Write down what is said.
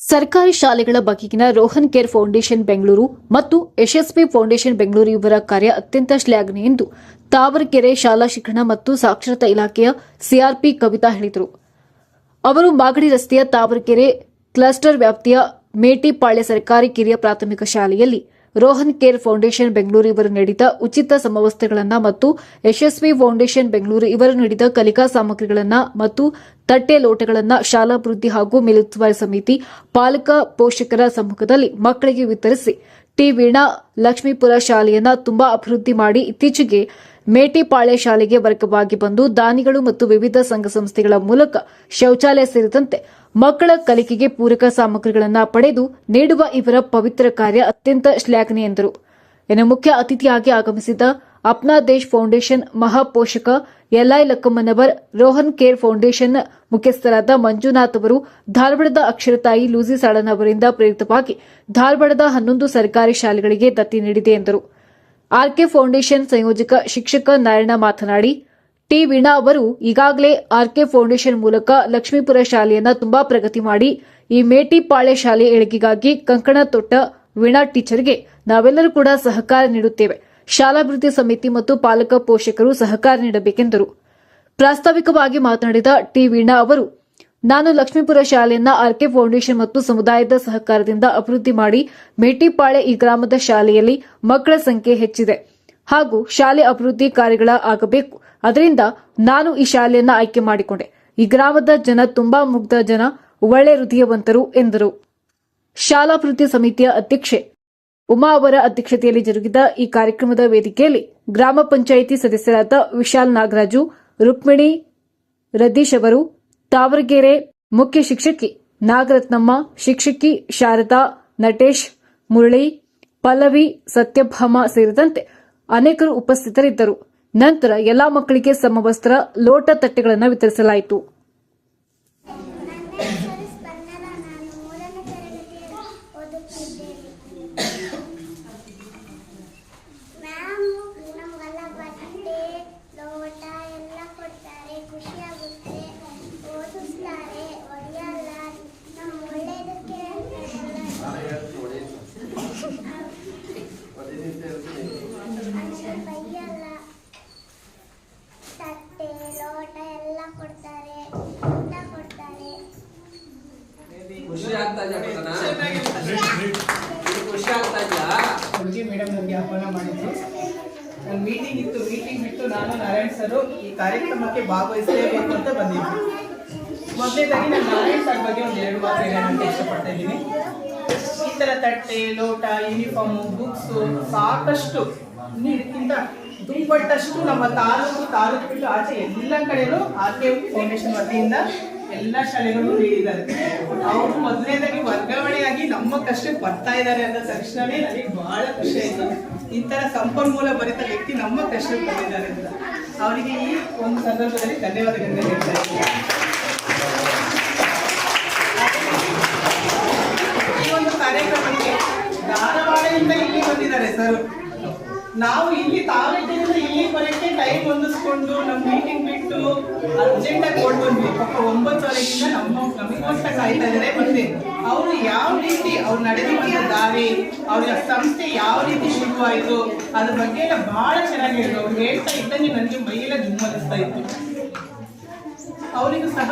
ಸರ್ಕಾರಿ ಶಾಲೆಗಳ ಬಗೆಗಿನ ರೋಹನ್ ಕೇರ್ ಫೌಂಡೇಶನ್ ಬೆಂಗಳೂರು ಮತ್ತು ಯಶಸ್ವಿ ಫೌಂಡೇಶನ್ ಬೆಂಗಳೂರು ಇವರ ಕಾರ್ಯ ಅತ್ಯಂತ ಶ್ಲಾಘನೆ ಎಂದು ತಾವರಕೆರೆ ಶಾಲಾ ಶಿಕ್ಷಣ ಮತ್ತು ಸಾಕ್ಷರತಾ ಇಲಾಖೆಯ ಸಿಆರ್ಪಿ ಕವಿತಾ ಹೇಳಿದರು. ಅವರು ಮಾಗಡಿ ರಸ್ತೆಯ ತಾವರಕೆರೆ ಕ್ಲಸ್ಟರ್ ವ್ಯಾಪ್ತಿಯ ಮೇಟಿಪಾಳ್ಯ ಸರ್ಕಾರಿ ಕಿರಿಯ ಪ್ರಾಥಮಿಕ ಶಾಲೆಯಲ್ಲಿ ರೋಹನ್ ಕೇರ್ ಫೌಂಡೇಶನ್ ಬೆಂಗಳೂರು ಇವರು ನೀಡಿದ ಉಚಿತ ಸಮವಸ್ತ್ರಗಳನ್ನು ಮತ್ತು ಯಶಸ್ವಿ ಫೌಂಡೇಶನ್ ಬೆಂಗಳೂರು ಇವರು ನೀಡಿದ ಕಲಿಕಾ ಸಾಮಗ್ರಿಗಳನ್ನು ಮತ್ತು ತಟ್ಟೆ ಲೋಟಗಳನ್ನು ಶಾಲಾಭಿವೃದ್ಧಿ ಹಾಗೂ ಮೇಲುಸ್ತುವಾರಿ ಸಮಿತಿ ಪಾಲಕ ಪೋಷಕರ ಸಮ್ಮುಖದಲ್ಲಿ ಮಕ್ಕಳಿಗೆ ವಿತರಿಸಿ ಟಿ ವೀಣಾ ಲಕ್ಷ್ಮೀಪುರ ಶಾಲೆಯನ್ನ ತುಂಬಾ ಅಭಿವೃದ್ಧಿ ಮಾಡಿ ಇತ್ತೀಚೆಗೆ ಮೇಟಿಪಾಳ್ಯ ಶಾಲೆಗೆ ವರ್ಗವಾಗಿ ಬಂದು ದಾನಿಗಳು ಮತ್ತು ವಿವಿಧ ಸಂಘ ಸಂಸ್ಥೆಗಳ ಮೂಲಕ ಶೌಚಾಲಯ ಸೇರಿದಂತೆ ಮಕ್ಕಳ ಕಲಿಕೆಗೆ ಪೂರಕ ಸಾಮಗ್ರಿಗಳನ್ನು ಪಡೆದು ನೀಡುವ ಇವರ ಪವಿತ್ರ ಕಾರ್ಯ ಅತ್ಯಂತ ಶ್ಲಾಘನೀಯ ಎಂದರು. ಇನ್ನು ಮುಖ್ಯ ಅತಿಥಿಯಾಗಿ ಆಗಮಿಸಿದ್ದ Apna Desh foundation ಮಹಾಪೋಷಕ L I Lakkammanavar, Rohan care foundation ಮುಖ್ಯಸ್ಥರಾದ ಮಂಜುನಾಥ್ ಅವರು, ಧಾರವಾಡದ ಅಕ್ಷರತಾಯಿ ಲೂಸಿ ಸಾಳನ್ ಅವರಿಂದ ಪ್ರೇರಿತವಾಗಿ ಧಾರವಾಡದ ಹನ್ನೊಂದು ಸರ್ಕಾರಿ ಶಾಲೆಗಳಿಗೆ ದತ್ತಿ ನೀಡಿದೆ ಎಂದರು. ಆರ್ಕೆ ಫೌಂಡೇಶನ್ ಸಂಯೋಜಕ ಶಿಕ್ಷಕ ನಾರಾಯಣ ಮಾತನಾಡಿ, ಟಿ ವೀಣಾ ಅವರು ಈಗಾಗಲೇ ಆರ್ಕೆ ಫೌಂಡೇಶನ್ ಮೂಲಕ ಲಕ್ಷ್ಮೀಪುರ ಶಾಲೆಯನ್ನ ತುಂಬಾ ಪ್ರಗತಿ ಮಾಡಿ, ಈ ಮೇಟಿಪಾಳ್ಯ ಶಾಲೆ ಏಳಿಗೆಗಾಗಿ ಕಂಕಣ ತೊಟ್ಟ ವೀಣಾ ಟೀಚರ್ಗೆ ನಾವೆಲ್ಲರೂ ಕೂಡ ಸಹಕಾರ ನೀಡುತ್ತೇವೆ. ಶಾಲಾಭಿವೃದ್ಧಿ ಸಮಿತಿ ಮತ್ತು ಪಾಲಕ ಪೋಷಕರು ಸಹಕಾರ ನೀಡಬೇಕೆಂದರು. ಪ್ರಾಸ್ತಾವಿಕವಾಗಿ ಮಾತನಾಡಿದ ಟಿ ವೀಣಾ ಅವರು, ನಾನು ಲಕ್ಷ್ಮೀಪುರ ಶಾಲೆಯನ್ನ ಆರ್ಕೆ ಫೌಂಡೇಶನ್ ಮತ್ತು ಸಮುದಾಯದ ಸಹಕಾರದಿಂದ ಅಭಿವೃದ್ಧಿ ಮಾಡಿ ಮೇಟಿಪಾಳೆ ಈ ಗ್ರಾಮದ ಶಾಲೆಯಲ್ಲಿ ಮಕ್ಕಳ ಸಂಖ್ಯೆ ಹೆಚ್ಚಿದೆ ಹಾಗೂ ಶಾಲೆ ಅಭಿವೃದ್ಧಿ ಕಾರ್ಯಗಳ ಆಗಬೇಕು. ಅದರಿಂದ ನಾನು ಈ ಶಾಲೆಯನ್ನ ಆಯ್ಕೆ ಮಾಡಿಕೊಂಡೆ. ಈ ಗ್ರಾಮದ ಜನ ತುಂಬಾ ಮುಗ್ಧ ಜನ, ಒಳ್ಳೆ ಹೃದಯವಂತರು ಎಂದರು. ಶಾಲಾಭಿವೃದ್ಧಿ ಸಮಿತಿಯ ಅಧ್ಯಕ್ಷೆ ಉಮಾ ಅವರ ಅಧ್ಯಕ್ಷತೆಯಲ್ಲಿ ಜರುಗಿದ ಈ ಕಾರ್ಯಕ್ರಮದ ವೇದಿಕೆಯಲ್ಲಿ ಗ್ರಾಮ ಪಂಚಾಯಿತಿ ಸದಸ್ಯರಾದ ವಿಶಾಲ್ ನಾಗರಾಜು, ರುಕ್ಮಿಣಿ ರದೀಶ್ ಅವರು, ತಾವರಗೆರೆ ಮುಖ್ಯ ಶಿಕ್ಷಕಿ ನಾಗರತ್ನಮ್ಮ, ಶಿಕ್ಷಕಿ ಶಾರದಾ, ನಟೇಶ್ ಮುರಳಿ, ಪಲ್ಲವಿ ಸತ್ಯಭಾಮ ಸೇರಿದಂತೆ ಅನೇಕರು ಉಪಸ್ಥಿತರಿದ್ದರು. ನಂತರ ಎಲ್ಲಾ ಮಕ್ಕಳಿಗೆ ಸಮವಸ್ತ್ರ, ಲೋಟ ತಟ್ಟೆಗಳನ್ನು ವಿತರಿಸಲಾಯಿತು ನನ್ನ ಹೆಸರು ಸ್ಪಂದನ ನಾನು ಮೂರನೇ ತರಗತಿಯಲ್ಲಿ ಓದುತ್ತಿದ್ದೇನೆ ಮ್ಯಾಮ್ ನಮಗೆಲ್ಲ ಬಟ್ಟೆ ಲೋಟ ಎಲ್ಲ ಕೊಡ್ತಾರೆ ಖುಷಿಯಾಗುತ್ತೆ ಓದಿಸ್ತಾರೆ ಹೊಡೆಯಲ್ಲ ನಮ್ಮ ಒಳ್ಳೇದಕ್ಕೆ ನನಗೆ ಬೈಯಲ್ಲ ತಟ್ಟೆ ಲೋಟ ಎಲ್ಲ ಕೊಡ್ತಾರೆ ಊಟ ಕೊಡ್ತಾರೆ ಖುಷಿ ಆಗ್ತಾ ಇದೆಯಾ ಖುಷಿ ಆಗ್ತಾ ಇದೆಯಾ? ಹುಡುಗಿ ಮೇಡಮ್ ನನಗೆ ಆಹ್ವಾನ ಮಾಡಿದ್ರು. ಒಂದು ಮೀಟಿಂಗ್ ಇತ್ತು ಮೀಟಿಂಗ್ ಬಿಟ್ಟು ನಾನು ನಾರಾಯಣ್ ಸರ್ ಈ ಕಾರ್ಯಕ್ರಮಕ್ಕೆ ಭಾಗವಹಿಸಲೇಬೇಕು ಅಂತ ಬಂದಿದ್ದೆ. ಮೊದಲನೇದಾಗಿ ನಾನು ನಾರಾಯಣ್ ಸರ್ ಬಗ್ಗೆ ಒಂದು ಎರಡು ಮಾತು ಹೇಳೋಣ ಅಂತ ಇಷ್ಟಪಡ್ತಾ ಇದ್ದೀನಿ. ಈ ಥರ ತಟ್ಟೆ ಲೋಟ ಯೂನಿಫಾರ್ಮು ಬುಕ್ಸು ಸಾಕಷ್ಟು ಇದಕ್ಕಿಂತ ದುಪ್ಪಟ್ಟಷ್ಟು ನಮ್ಮ ತಾಲೂಕು ತಾಲೂಕು ಬಿಟ್ಟು ಆಚೆ ಎಲ್ಲ ಕಡೆಯೂ ಆರ್ ಕೆ ಫೌಂಡೇಶನ್ ವತಿಯಿಂದ ಎಲ್ಲ ಶಾಲೆಗಳು ನೀಡಿದ್ದಾರೆ ಅವರು ಮೊದಲನೇದಾಗಿ ವರ್ಗಾವಣೆಯಾಗಿ ನಮ್ಮ ಕಷ್ಟಕ್ಕೆ ಬರ್ತಾ ಇದ್ದಾರೆ ಅಂದ ತಕ್ಷಣವೇ ನನಗೆ ಬಹಳ ಖುಷಿ ಆಯ್ತು. ಈ ತರ ಸಂಪನ್ಮೂಲ ಬರಿತ ವ್ಯಕ್ತಿ ನಮ್ಮ ಕಷ್ಟಕ್ಕೆ ಬಂದಿದ್ದಾರೆ ಅಂತ. ಅವರಿಗೆ ಈ ಒಂದು ಸಂದರ್ಭದಲ್ಲಿ ಧನ್ಯವಾದಗಳನ್ನು ಹೇಳ್ತಾ ಇದ್ದೀನಿ. ಈ ಒಂದು ಕಾರ್ಯಕ್ರಮಕ್ಕೆ ಧಾರವಾಡದಿಂದ ಇಲ್ಲಿ ಬಂದಿದ್ದಾರೆ ಸರ್. ನಾವು ಇಲ್ಲಿ ತಾವೇಟಿಂದ ಇಲ್ಲಿ ಬರೋಕ್ಕೆ ಟೈಮ್ ಹೊಂದಿಸ್ಕೊಂಡು ನಮ್ಮ ಮೀಟಿಂಗ್ ಬಿಟ್ಟು ಅರ್ಜೆಂಟ್ ಆಗಿ ಕೊಂಡು ಬಂದ್ವಿ. ಪಾಪ ಒಂಬತ್ತುವರೆಗಿಂದ ನಮ್ಮ ನಮಗೋಸ್ಕರ ಕಾಯ್ತಾ ಇದ್ದಾರೆ ಮತ್ತೆ ಅವರು ಯಾವ ರೀತಿ ಅವ್ರು ನಡೆದುಕೊಂಡ ದಾರಿ, ಅವ್ರ ಸಂಸ್ಥೆ ಯಾವ ರೀತಿ ಶುರುವಾಯಿತು, ಅದ್ರ ಬಗ್ಗೆ ಎಲ್ಲ ಬಹಳ ಚೆನ್ನಾಗಿ ಹೇಳಿದ್ರು. ಅವ್ರು ಹೇಳ್ತಾ ಇದ್ದಂಗೆ ನನಗೆ ಮೈಯೆಲ್ಲ ಜುಮ್ಮನಿಸ್ತಾ ಇತ್ತು. ಅವರಿಗೂ ಸಹ